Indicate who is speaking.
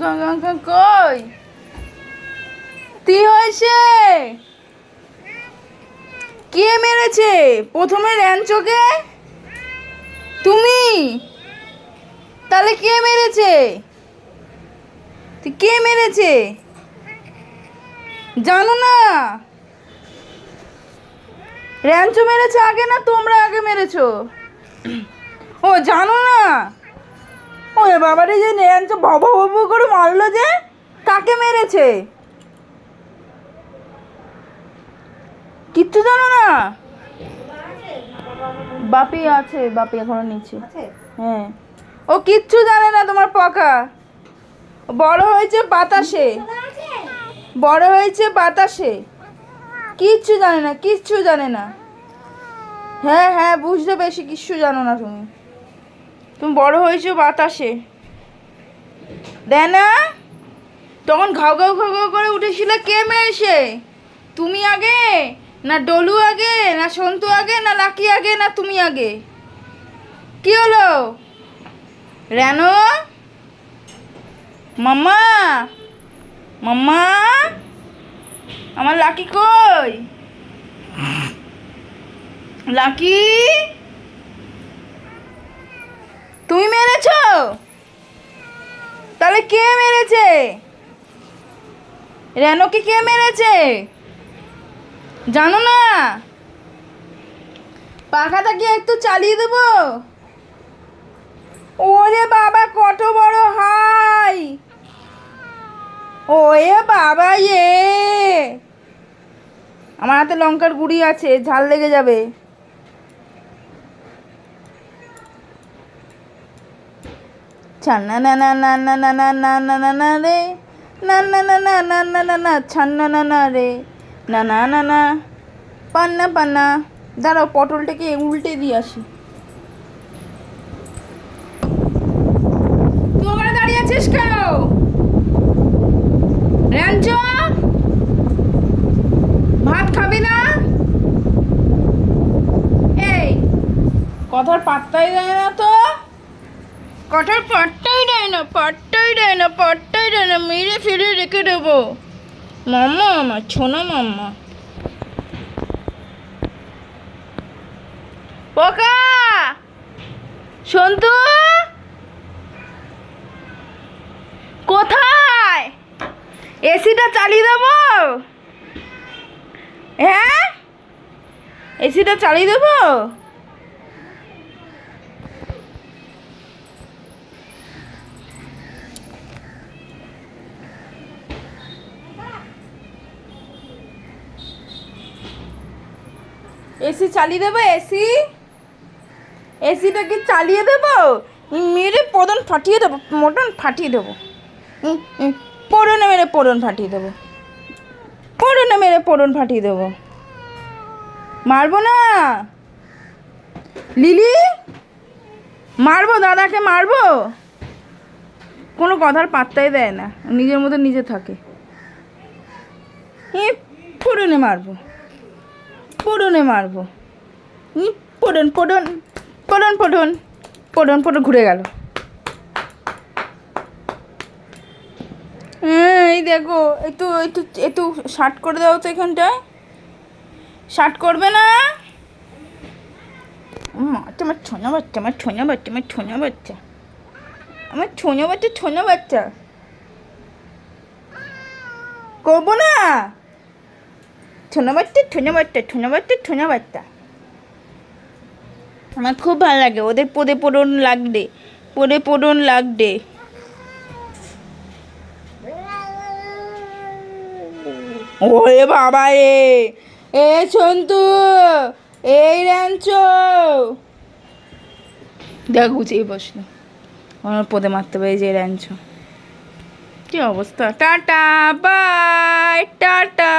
Speaker 1: কই? কি হয়েছে? কে মেরেছে? প্রথমে র্যাঞ্চোকে তুমি? তাহলে কে মেরেছে? কে মেরেছে? জানো না? র্যাঞ্চো মেরেছে আগে না তোমরা আগে মেরেছো? ও, জানো না? ও বাবারে যে র্যাঞ্চো বাবা বাবু করে মারলো যে। কাকে মেরেছে? কিচ্ছু জানো না? বাপি আছে বাপি এখনও নিচে। হ্যাঁ। ও কিচ্ছু জানে না তোমার পকা। বড় হয়েছে বাতাসে। বড় হয়েছে বাতাসে। কিচ্ছু জানে না কিচ্ছু জানে না। হ্যাঁ হ্যাঁ বুঝতে বেশি কিচ্ছু জানো না তুমি। তুমি বড় হয়েছো বাতাসে। দেয় না তখন ঘাউ ঘাউ ঘাউ ঘাউ করে উঠেছিল কে মেরেছে তুমি আগে, না ডলু আগে, না সন্তু আগে, না লাকি আগে, না তুমি আগে? কি হলো? রেনো? মাম্মা? মাম্মা? আমার লাকি কই? লাকি? তুমি মেরেছো? তাহলে কে মেরেছে? রেনোকে কে মেরেছে? জানো না? পাখাটা কি একটু চালিয়ে দেবো? ওরে বাবা, কত বড় হাই! ওয়ে বাবা ইয়ে! আমার হাতে লঙ্কার গুঁড়ি আছে, ঝাল লেগে যাবে। ছান্না না না না না না না না না না রে না না না না না না না ছান্না না না রে না না না না পান্না পান্না দাঁড়াও পটলটাকে উল্টে দিয়ে আসি দাঁড়িয়ে আছিস কেন ভাত খাবি না এই কথার পাত্তাই দেয় না তো কথার পাট্টাই দেয় না, পাট্টাই দেয় না, পাট্টাই দেয় না, মেরে ফিরে রেখে দেবো। মাম্মা আমার, ছোনা মাম্মা। পোকা! সন্তু! কোথায়? এসিটা চালিয়ে দেবো? হ্যাঁ? এসিটা চালিয়ে দেবো? এসি চালিয়ে দেবো, এসি? এসিটা কি চালিয়ে দেবো? মেরে পদন ফাটিয়ে দেবো, মোটন ফাটিয়ে দেবো। পোড়নে মেরে পোড়ন ফাটিয়ে দেবো। পোড়নে মেরে পোড়ন ফাটিয়ে দেবো। মারবো না? লিলি? মারবো, দাদাকে মারবো? কোনো কথার পাত্তাই দেয় না, নিজের মতো নিজে থাকে। হি পোড়নে মারবো। পোড়নে মারবো। পোড়ন পোড়ন পোড়ন পোড়ন পোড়ন পোড়ন ঘুরে গেল। হ্যাঁ, এই দেখো একটু একটু একটু শার্ট করে দাও তো এখানটায়। শার্ট করবে না? মা তোমার ছোনা বাচ্চা আমার ছোনা বাচ্চা আমার ছোনা বাচ্চা। আমার ছোনা বাচ্চা ছোনা বাচ্চা। করব না? ছোনা বাচ্চা ছোনা বাচ্চা আমার খুব ভালো লাগে, ওদের পদে পড়ন লাগবে, পদে পড়ন লাগবে। ওরে বাবা রে! এ সন্তু, এই র্যাঞ্চ! দেখ, গুছিয়ে বসল আমার পদে মারতে পারে যে র্যাঞ্চ। কি অবস্থা? Tata, bye, tata.